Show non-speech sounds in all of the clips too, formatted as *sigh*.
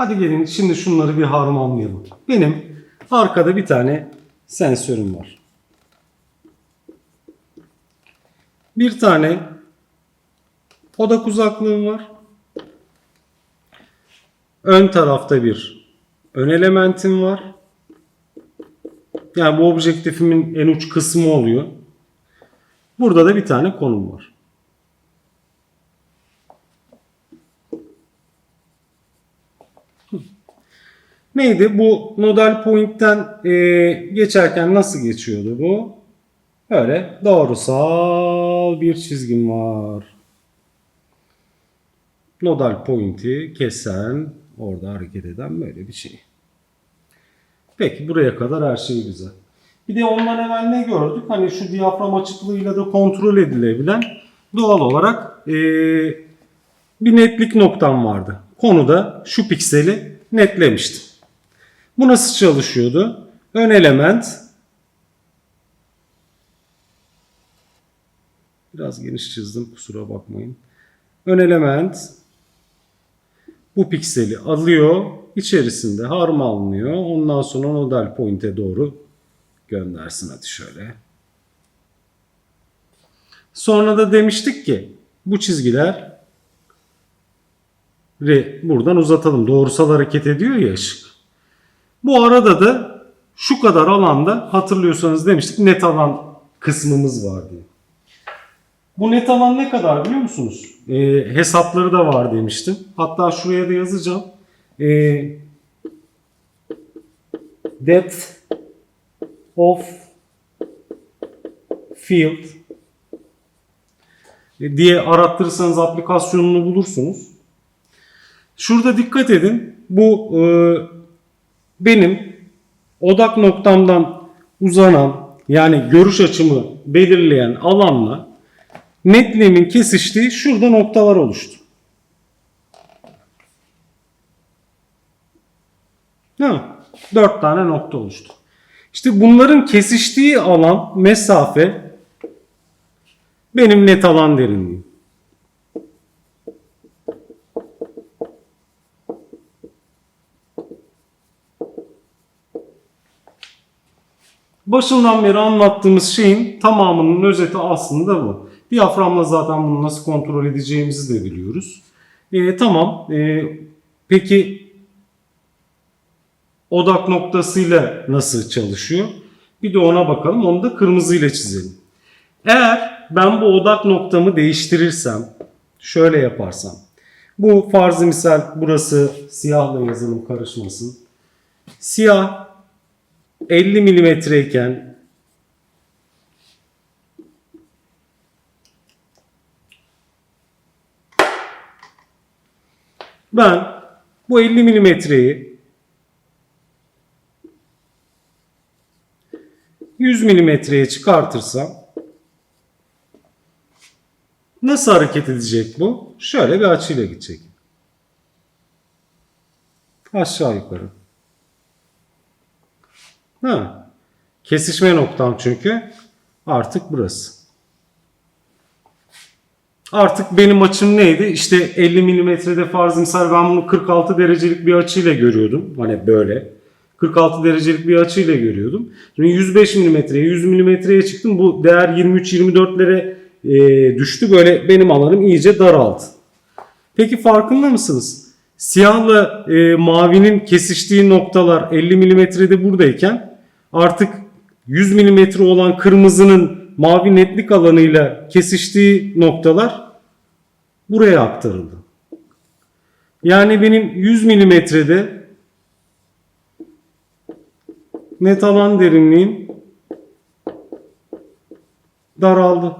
Hadi gelin şimdi şunları bir harmanlayalım. Benim arkada bir tane sensörüm var. Bir tane odak uzaklığım var. Ön tarafta bir ön elementim var. Yani bu objektifimin en uç kısmı oluyor. Burada da bir tane konum var. Neydi? Bu nodal point'ten e, geçerken nasıl geçiyordu bu? Öyle doğrusal bir çizgim var. Nodal point'i kesen, orada hareket eden böyle bir şey. Peki buraya kadar her şey güzel. Bir de ondan evvel ne gördük? Hani şu diyafram açıklığıyla da kontrol edilebilen doğal olarak e, bir netlik noktam vardı. Konuda şu pikseli netlemiştim. Bu nasıl çalışıyordu? Ön element biraz geniş çizdim kusura bakmayın. Ön element bu pikseli alıyor, içerisinde harmanlıyor. Ondan sonra nodal point'e doğru göndersin hadi şöyle. Sonra da demiştik ki bu çizgiler buradan uzatalım. Doğrusal hareket ediyor ya ışık. Bu arada da şu kadar alanda hatırlıyorsanız demiştik net alan kısmımız var diye. Bu net alan ne kadar biliyor musunuz? Ee, hesapları da var demiştim. Hatta şuraya da yazacağım. Ee, depth of field diye arattırırsanız aplikasyonunu bulursunuz. Şurada dikkat edin. Bu e, benim odak noktamdan uzanan yani görüş açımı belirleyen alanla netliğimin kesiştiği şurada noktalar oluştu. Değil mi? Dört tane nokta oluştu. İşte bunların kesiştiği alan, mesafe benim net alan derinliğim. Başından beri anlattığımız şeyin tamamının özeti aslında bu. Diyaframla zaten bunu nasıl kontrol edeceğimizi de biliyoruz. E, tamam. E, peki odak noktasıyla nasıl çalışıyor? Bir de ona bakalım. Onu da kırmızıyla çizelim. Eğer ben bu odak noktamı değiştirirsem, şöyle yaparsam. Bu farzı misal burası siyahla yazılım karışmasın. Siyah 50 milimetre iken ben bu 50 milimetreyi 100 milimetreye çıkartırsam nasıl hareket edecek bu? Şöyle bir açıyla gidecek. Aşağı yukarı. Ha. Kesişme noktam çünkü artık burası. Artık benim açım neydi? İşte 50 milimetrede farz misal ben bunu 46 derecelik bir açıyla görüyordum. Hani böyle. 46 derecelik bir açıyla görüyordum. Şimdi 105 milimetreye, 100 milimetreye çıktım. Bu değer 23-24'lere e, düştü. Böyle benim alanım iyice daraldı. Peki farkında mısınız? Siyahla e, mavinin kesiştiği noktalar 50 milimetrede buradayken artık 100 milimetre olan kırmızının mavi netlik alanıyla kesiştiği noktalar buraya aktarıldı. Yani benim 100 milimetrede net alan derinliğim daraldı.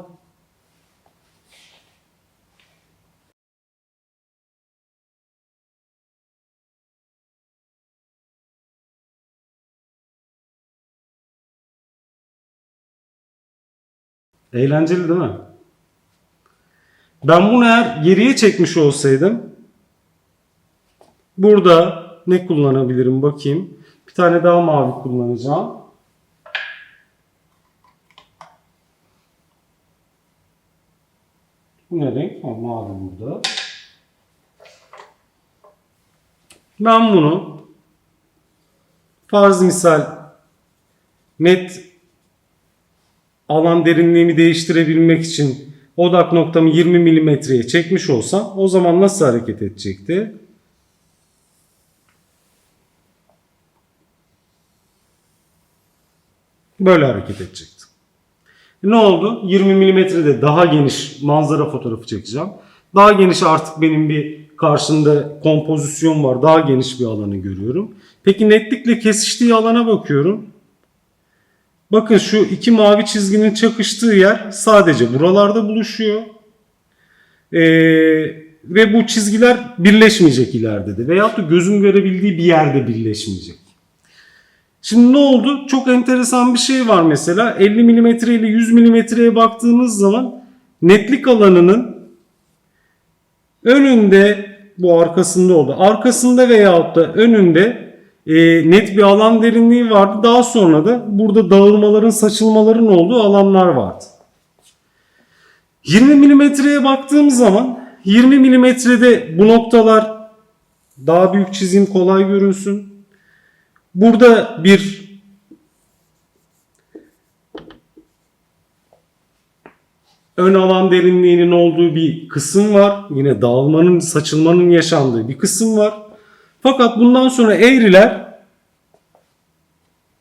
Eğlenceli değil mi? Ben bunu eğer geriye çekmiş olsaydım burada ne kullanabilirim bakayım. Bir tane daha mavi kullanacağım. Bu ne renk? Ha, mavi burada. Ben bunu farz misal net alan derinliğimi değiştirebilmek için odak noktamı 20 milimetreye çekmiş olsam o zaman nasıl hareket edecekti? Böyle hareket edecekti. Ne oldu? 20 milimetrede daha geniş manzara fotoğrafı çekeceğim. Daha geniş artık benim bir karşımda kompozisyon var. Daha geniş bir alanı görüyorum. Peki netlikle kesiştiği alana bakıyorum. Bakın şu iki mavi çizginin çakıştığı yer sadece buralarda buluşuyor. Ee, ve bu çizgiler birleşmeyecek ileride de. Veyahut da gözün görebildiği bir yerde birleşmeyecek. Şimdi ne oldu? Çok enteresan bir şey var mesela. 50 mm ile 100 mm'ye baktığımız zaman netlik alanının önünde bu arkasında oldu. Arkasında veyahut da önünde e, net bir alan derinliği vardı. Daha sonra da burada dağılmaların, saçılmaların olduğu alanlar vardı. 20 milimetreye baktığım zaman 20 milimetrede bu noktalar daha büyük çizim kolay görünsün. Burada bir ön alan derinliğinin olduğu bir kısım var. Yine dağılmanın, saçılmanın yaşandığı bir kısım var. Fakat bundan sonra eğriler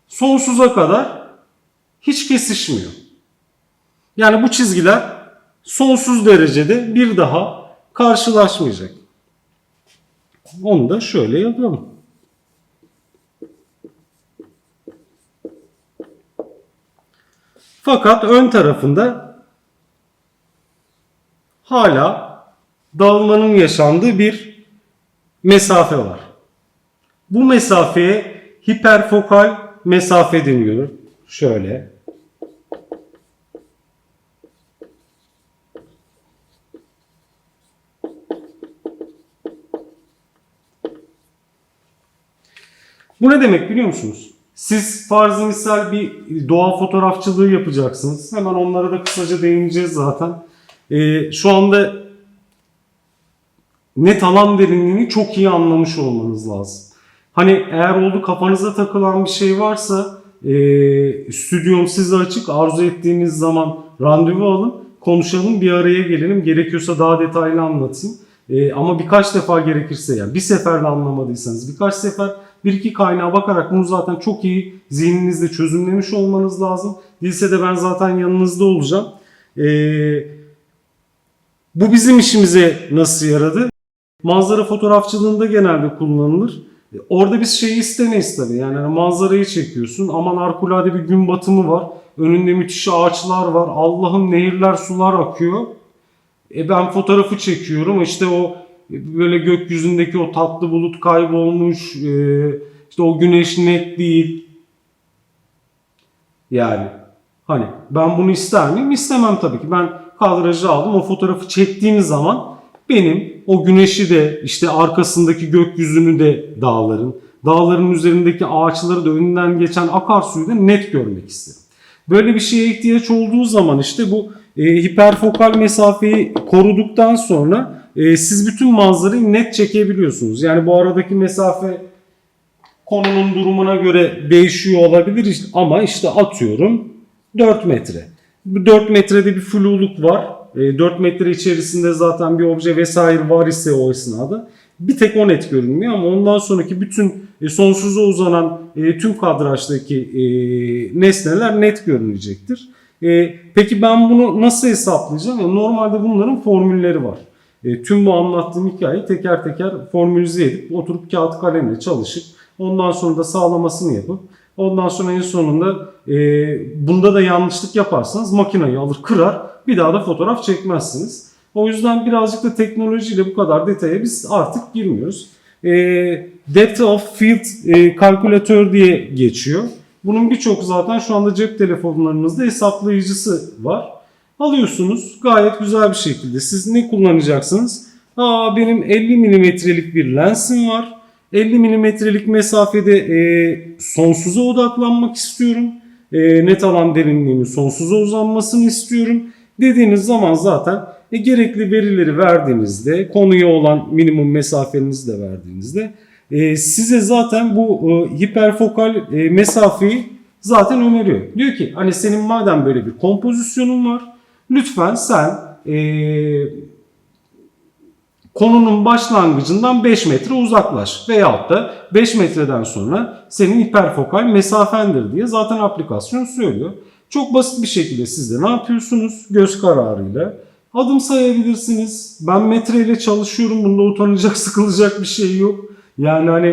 sonsuza kadar hiç kesişmiyor. Yani bu çizgiler sonsuz derecede bir daha karşılaşmayacak. Onu da şöyle yapalım. Fakat ön tarafında hala dağılmanın yaşandığı bir mesafe var. Bu mesafeye hiperfokal mesafe deniyor. Şöyle. Bu ne demek biliyor musunuz? Siz farz misal bir doğa fotoğrafçılığı yapacaksınız. Hemen onlara da kısaca değineceğiz zaten. Ee, şu anda net alan derinliğini çok iyi anlamış olmanız lazım. Hani eğer oldu kafanıza takılan bir şey varsa e, stüdyom size açık. Arzu ettiğiniz zaman randevu alın. Konuşalım bir araya gelelim. Gerekiyorsa daha detaylı anlatayım. E, ama birkaç defa gerekirse yani bir seferde anlamadıysanız birkaç sefer bir iki kaynağa bakarak bunu zaten çok iyi zihninizde çözümlemiş olmanız lazım. Değilse de ben zaten yanınızda olacağım. E, bu bizim işimize nasıl yaradı? Manzara fotoğrafçılığında genelde kullanılır. Orada biz şeyi istemeyiz tabii. Yani hani manzarayı çekiyorsun. Aman harikulade bir gün batımı var. Önünde müthiş ağaçlar var. Allah'ım nehirler, sular akıyor. E ben fotoğrafı çekiyorum. İşte o böyle gökyüzündeki o tatlı bulut kaybolmuş. E, işte o güneş net değil. Yani hani ben bunu ister miyim? İstemem tabii ki. Ben kadrajı aldım. O fotoğrafı çektiğim zaman benim o güneşi de işte arkasındaki gökyüzünü de dağların, dağların üzerindeki ağaçları da önünden geçen akarsuyu da net görmek isterim. Böyle bir şeye ihtiyaç olduğu zaman işte bu e, hiperfokal mesafeyi koruduktan sonra e, siz bütün manzarayı net çekebiliyorsunuz. Yani bu aradaki mesafe konunun durumuna göre değişiyor olabilir ama işte atıyorum 4 metre. Bu 4 metrede bir fluluk var. 4 metre içerisinde zaten bir obje vesaire var ise o esnada bir tek o net görünmüyor ama ondan sonraki bütün e, sonsuza uzanan e, tüm kadrajdaki e, nesneler net görünecektir. Peki ben bunu nasıl hesaplayacağım? Normalde bunların formülleri var. Tüm bu anlattığım hikayeyi teker teker formülize edip oturup kağıt kalemle çalışıp ondan sonra da sağlamasını yapıp ondan sonra en sonunda bunda da yanlışlık yaparsanız makineyi alır kırar bir daha da fotoğraf çekmezsiniz. O yüzden birazcık da teknolojiyle bu kadar detaya biz artık girmiyoruz. E, depth of field e, kalkülatör diye geçiyor. Bunun birçok zaten şu anda cep telefonlarınızda hesaplayıcısı var. Alıyorsunuz gayet güzel bir şekilde. Siz ne kullanacaksınız? Aa, benim 50 milimetrelik bir lensim var. 50 milimetrelik mesafede e, sonsuza odaklanmak istiyorum. E, net alan derinliğimin sonsuza uzanmasını istiyorum dediğiniz zaman zaten e, gerekli verileri verdiğinizde konuya olan minimum mesafenizi de verdiğinizde e, size zaten bu e, hiperfokal e, mesafeyi zaten öneriyor. Diyor ki hani senin madem böyle bir kompozisyonun var lütfen sen e, konunun başlangıcından 5 metre uzaklaş veyahut da 5 metreden sonra senin hiperfokal mesafendir diye zaten aplikasyon söylüyor. Çok basit bir şekilde siz de ne yapıyorsunuz? Göz kararıyla adım sayabilirsiniz. Ben metreyle çalışıyorum. Bunda utanacak, *laughs* sıkılacak bir şey yok. Yani hani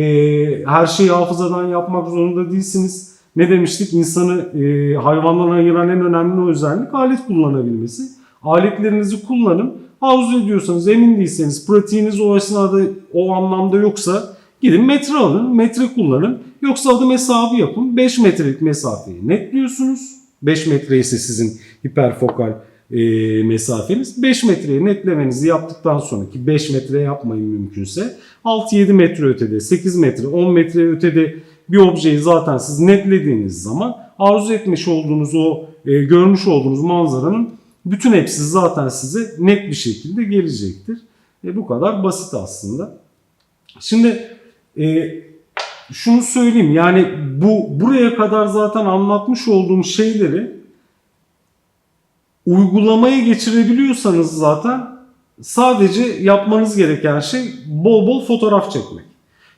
e, her şeyi hafızadan yapmak zorunda değilsiniz. Ne demiştik? İnsanı e, hayvandan ayıran en önemli özellik alet kullanabilmesi. Aletlerinizi kullanın. Arzu ediyorsanız, emin değilseniz, pratiğiniz o esnada o anlamda yoksa gidin metre alın, metre kullanın. Yoksa adım hesabı yapın. 5 metrelik mesafeyi netliyorsunuz. 5 metre ise sizin hiperfokal e, mesafeniz. 5 metreyi netlemenizi yaptıktan sonraki 5 metre yapmayın mümkünse. 6-7 metre ötede, 8 metre, 10 metre ötede bir objeyi zaten siz netlediğiniz zaman arzu etmiş olduğunuz o e, görmüş olduğunuz manzaranın bütün hepsi zaten size net bir şekilde gelecektir. E, bu kadar basit aslında. Şimdi e, şunu söyleyeyim yani bu buraya kadar zaten anlatmış olduğum şeyleri uygulamaya geçirebiliyorsanız zaten sadece yapmanız gereken şey bol bol fotoğraf çekmek.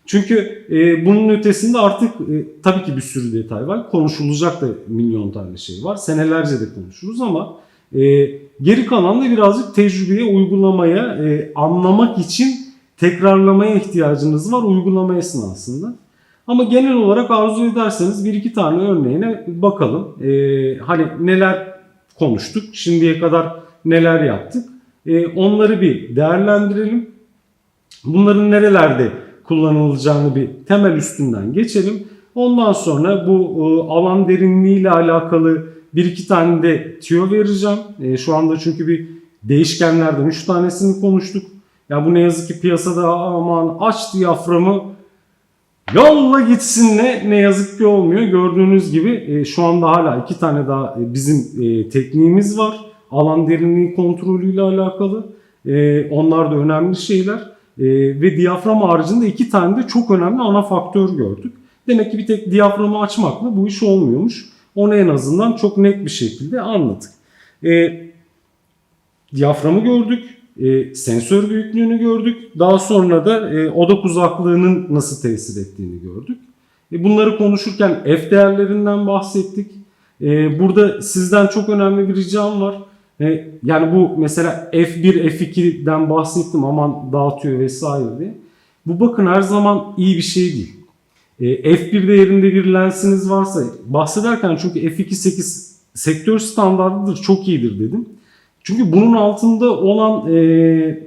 Çünkü e, bunun ötesinde artık e, tabii ki bir sürü detay var. Konuşulacak da milyon tane şey var. Senelerce de konuşuruz ama e, geri kalan da birazcık tecrübeye, uygulamaya, e, anlamak için tekrarlamaya ihtiyacınız var uygulama esnasında. Ama genel olarak arzu ederseniz bir iki tane örneğine bakalım. E, hani neler konuştuk, şimdiye kadar neler yaptık. E, onları bir değerlendirelim. Bunların nerelerde kullanılacağını bir temel üstünden geçelim. Ondan sonra bu e, alan derinliği ile alakalı bir iki tane de tüyo vereceğim. E, şu anda çünkü bir değişkenlerden 3 tanesini konuştuk. Ya bu ne yazık ki piyasada aman aç diyaframı yolla gitsin ne ne yazık ki olmuyor. Gördüğünüz gibi e, şu anda hala iki tane daha e, bizim e, tekniğimiz var. Alan derinliği kontrolüyle alakalı. E, onlar da önemli şeyler. E, ve diyafram haricinde iki tane de çok önemli ana faktör gördük. Demek ki bir tek diyaframı açmakla bu iş olmuyormuş. Onu en azından çok net bir şekilde anladık. E, diyaframı gördük, e, sensör büyüklüğünü gördük. Daha sonra da e, odak uzaklığının nasıl tesir ettiğini gördük. E, bunları konuşurken F değerlerinden bahsettik. E, burada sizden çok önemli bir ricam var. E, yani bu mesela F1, F2'den bahsettim aman dağıtıyor vesaire diye. Bu bakın her zaman iyi bir şey değil. E, F1 değerinde bir lensiniz varsa bahsederken çünkü F2.8 sektör standartıdır çok iyidir dedim. Çünkü bunun altında olan e,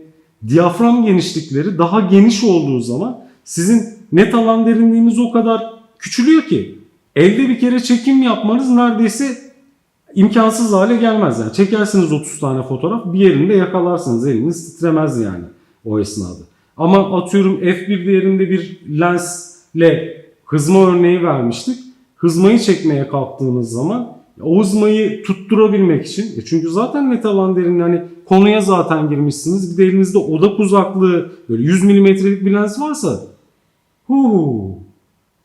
diyafram genişlikleri daha geniş olduğu zaman sizin net alan derinliğiniz o kadar küçülüyor ki elde bir kere çekim yapmanız neredeyse imkansız hale gelmez. Yani çekersiniz 30 tane fotoğraf bir yerinde yakalarsınız eliniz titremez yani o esnada. Ama atıyorum f1 değerinde bir lensle hızma örneği vermiştik. Hızmayı çekmeye kalktığınız zaman o hızmayı tutturabilmek için e çünkü zaten net alan derinliği hani konuya zaten girmişsiniz. Bir de elinizde odak uzaklığı böyle 100 milimetrelik bir lens varsa huu,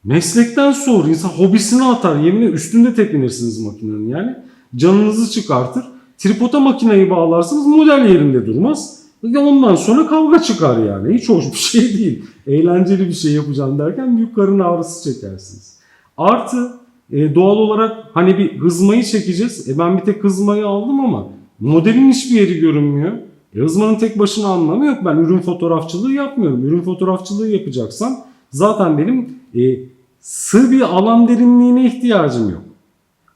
meslekten sonra insan hobisini atar. Yeminle üstünde tepinirsiniz makinenin yani. Canınızı çıkartır. Tripoda makineyi bağlarsınız model yerinde durmaz. Ondan sonra kavga çıkar yani. Hiç hoş bir şey *laughs* değil. Eğlenceli bir şey yapacağım derken büyük karın ağrısı çekersiniz. Artı e, doğal olarak hani bir hızmayı çekeceğiz. E, ben bir tek hızmayı aldım ama modelin hiçbir yeri görünmüyor. E, hızmanın tek başına anlamı yok. Ben ürün fotoğrafçılığı yapmıyorum. Ürün fotoğrafçılığı yapacaksam zaten benim e, sığ bir alan derinliğine ihtiyacım yok.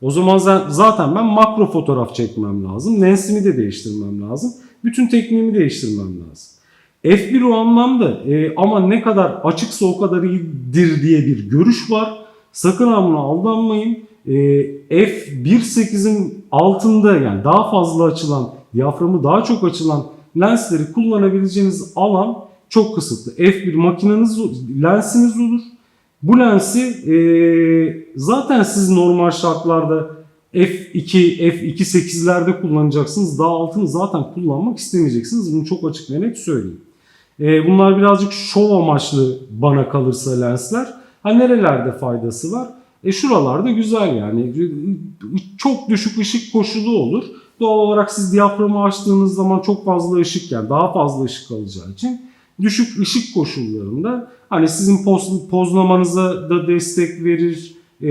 O zaman zaten ben makro fotoğraf çekmem lazım. Lensimi de değiştirmem lazım. Bütün tekniğimi değiştirmem lazım. F1 o anlamda e, ama ne kadar açıksa o kadar iyidir diye bir görüş var. Sakın ha buna aldanmayın. E, F1.8'in altında yani daha fazla açılan, diyaframı daha çok açılan lensleri kullanabileceğiniz alan çok kısıtlı. F1 makineniz, lensiniz olur. Bu lensi e, zaten siz normal şartlarda F2, F2.8'lerde kullanacaksınız. Daha altını zaten kullanmak istemeyeceksiniz. Bunu çok açık ve net söyleyeyim. E, bunlar birazcık şov amaçlı bana kalırsa lensler. Ha nerelerde faydası var? E şuralarda güzel yani. Çok düşük ışık koşulu olur. Doğal olarak siz diyaframı açtığınız zaman çok fazla ışık yani daha fazla ışık alacağı için düşük ışık koşullarında hani sizin poz, pozlamanıza da destek verir. E,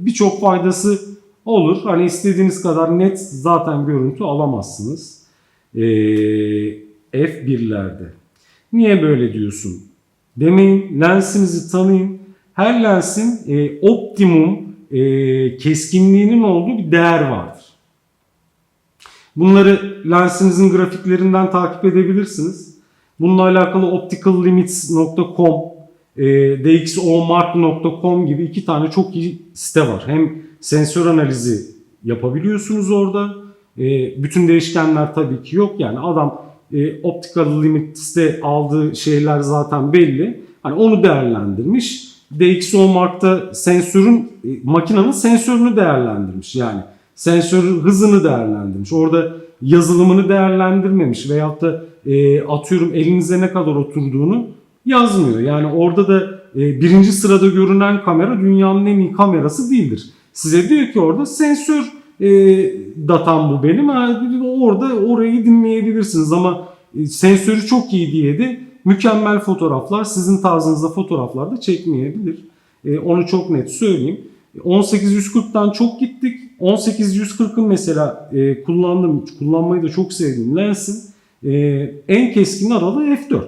Birçok faydası olur. Hani istediğiniz kadar net zaten görüntü alamazsınız. E, F1'lerde. Niye böyle diyorsun? Demeyin, lensinizi tanıyın. Her lensin e, optimum e, keskinliğinin olduğu bir değer vardır. Bunları lensinizin grafiklerinden takip edebilirsiniz. Bununla alakalı opticallimits.com, e, dxomark.com gibi iki tane çok iyi site var. Hem sensör analizi yapabiliyorsunuz orada. E, bütün değişkenler tabii ki yok. Yani adam e, optical limits'te aldığı şeyler zaten belli. Hani onu değerlendirmiş. DxOMark'ta sensörün, e, makinenin sensörünü değerlendirmiş. Yani sensörün hızını değerlendirmiş. Orada yazılımını değerlendirmemiş veyahut da e, atıyorum elinize ne kadar oturduğunu yazmıyor. Yani orada da e, birinci sırada görünen kamera dünyanın en iyi kamerası değildir. Size diyor ki orada sensör e, datam bu benim. Orada orayı dinleyebilirsiniz ama e, sensörü çok iyi diye de mükemmel fotoğraflar sizin tarzınızda fotoğraflar da çekmeyebilir. E, onu çok net söyleyeyim. 18-140'tan çok gittik. 18-140'ın mesela e, kullandım, kullanmayı da çok sevdiğim lensin e, en keskin aralığı f4.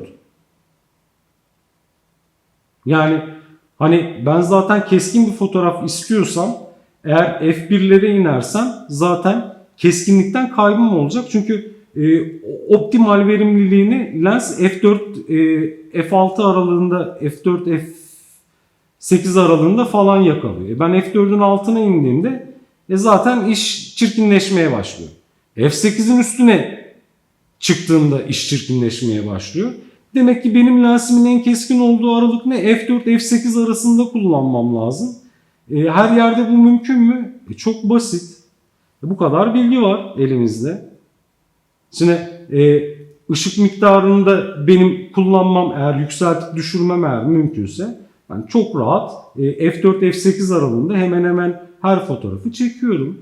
Yani hani ben zaten keskin bir fotoğraf istiyorsam eğer f1'lere inersem zaten keskinlikten kaybım olacak. Çünkü e, optimal verimliliğini lens f4 e, f6 aralığında f4 f8 aralığında falan yakalıyor. E ben f4'ün altına indiğimde e zaten iş çirkinleşmeye başlıyor. F8'in üstüne çıktığımda iş çirkinleşmeye başlıyor. Demek ki benim lensimin en keskin olduğu aralık ne? F4 F8 arasında kullanmam lazım. E, her yerde bu mümkün mü? E, çok basit. E, bu kadar bilgi var elimizde. Şimdi e, ışık miktarını da benim kullanmam eğer yükseltip düşürmem eğer mümkünse ben çok rahat e, F4 F8 aralığında hemen hemen her fotoğrafı çekiyorum.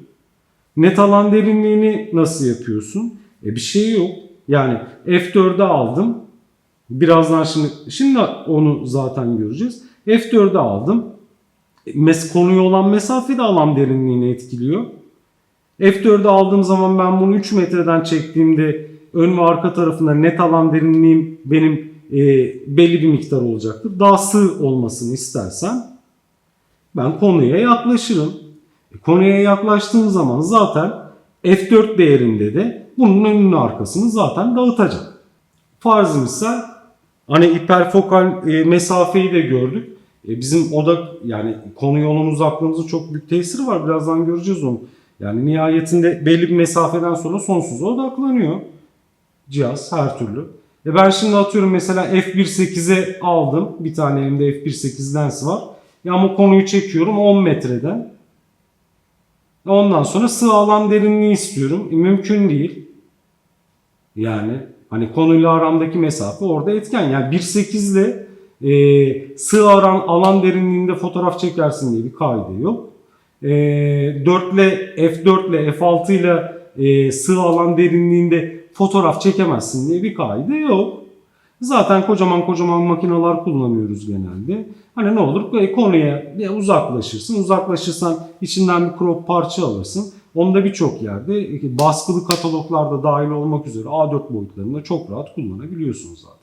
Net alan derinliğini nasıl yapıyorsun? E, bir şey yok. Yani F4'e aldım. Birazdan şimdi şimdi onu zaten göreceğiz. F4'e aldım. Mes konuya olan mesafe de alan derinliğini etkiliyor. F4'e aldığım zaman ben bunu 3 metreden çektiğimde ön ve arka tarafında net alan derinliğim benim e, belli bir miktar olacaktır. Daha sığ olmasını istersen ben konuya yaklaşırım. E, konuya yaklaştığım zaman zaten F4 değerinde de bunun önünü arkasını zaten dağıtacak. Farz misal hani hiperfokal e, mesafeyi de gördük. E, bizim odak yani konuya olan uzaklığımızın çok büyük tesiri var. Birazdan göreceğiz onu. Yani nihayetinde belli bir mesafeden sonra sonsuza odaklanıyor cihaz her türlü. E ben şimdi atıyorum mesela f1.8'e aldım. Bir tane elimde f1.8 lensi var. Ya ama konuyu çekiyorum 10 metreden. Ondan sonra sığ alan derinliği istiyorum. E, mümkün değil. Yani hani konuyla aramdaki mesafe orada etken. Yani 1.8 ile e, sığ aran alan derinliğinde fotoğraf çekersin diye bir kaide yok. E, 4 ile F4 ile F6 ile e, sığ alan derinliğinde fotoğraf çekemezsin diye bir kaide yok. Zaten kocaman kocaman makineler kullanıyoruz genelde. Hani ne olur e, konuya uzaklaşırsın. Uzaklaşırsan içinden bir crop parça alırsın. Onda birçok yerde e, baskılı kataloglarda dahil olmak üzere A4 boyutlarında çok rahat kullanabiliyorsunuz zaten.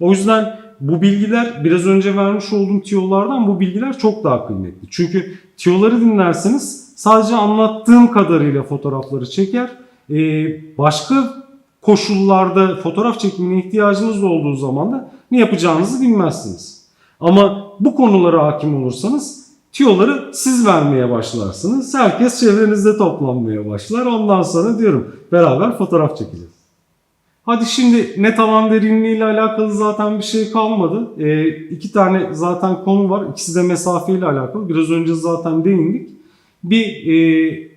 O yüzden bu bilgiler biraz önce vermiş olduğum tiyolardan bu bilgiler çok daha kıymetli. Çünkü tiyoları dinlerseniz sadece anlattığım kadarıyla fotoğrafları çeker. Ee, başka koşullarda fotoğraf çekimine ihtiyacınız olduğu zaman da ne yapacağınızı bilmezsiniz. Ama bu konulara hakim olursanız tiyoları siz vermeye başlarsınız. Herkes çevrenizde toplanmaya başlar. Ondan sonra diyorum beraber fotoğraf çekeceğiz. Hadi şimdi net alan derinliği ile alakalı zaten bir şey kalmadı. Ee, iki tane zaten konu var. İkisi de mesafe ile alakalı. Biraz önce zaten değindik. Bir e,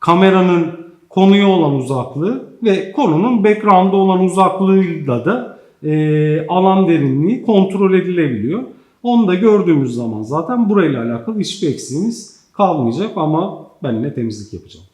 kameranın konuya olan uzaklığı ve konunun background'da olan uzaklığıyla da e, e, alan derinliği kontrol edilebiliyor. Onu da gördüğümüz zaman zaten burayla alakalı hiçbir eksiğimiz kalmayacak ama ben yine temizlik yapacağım.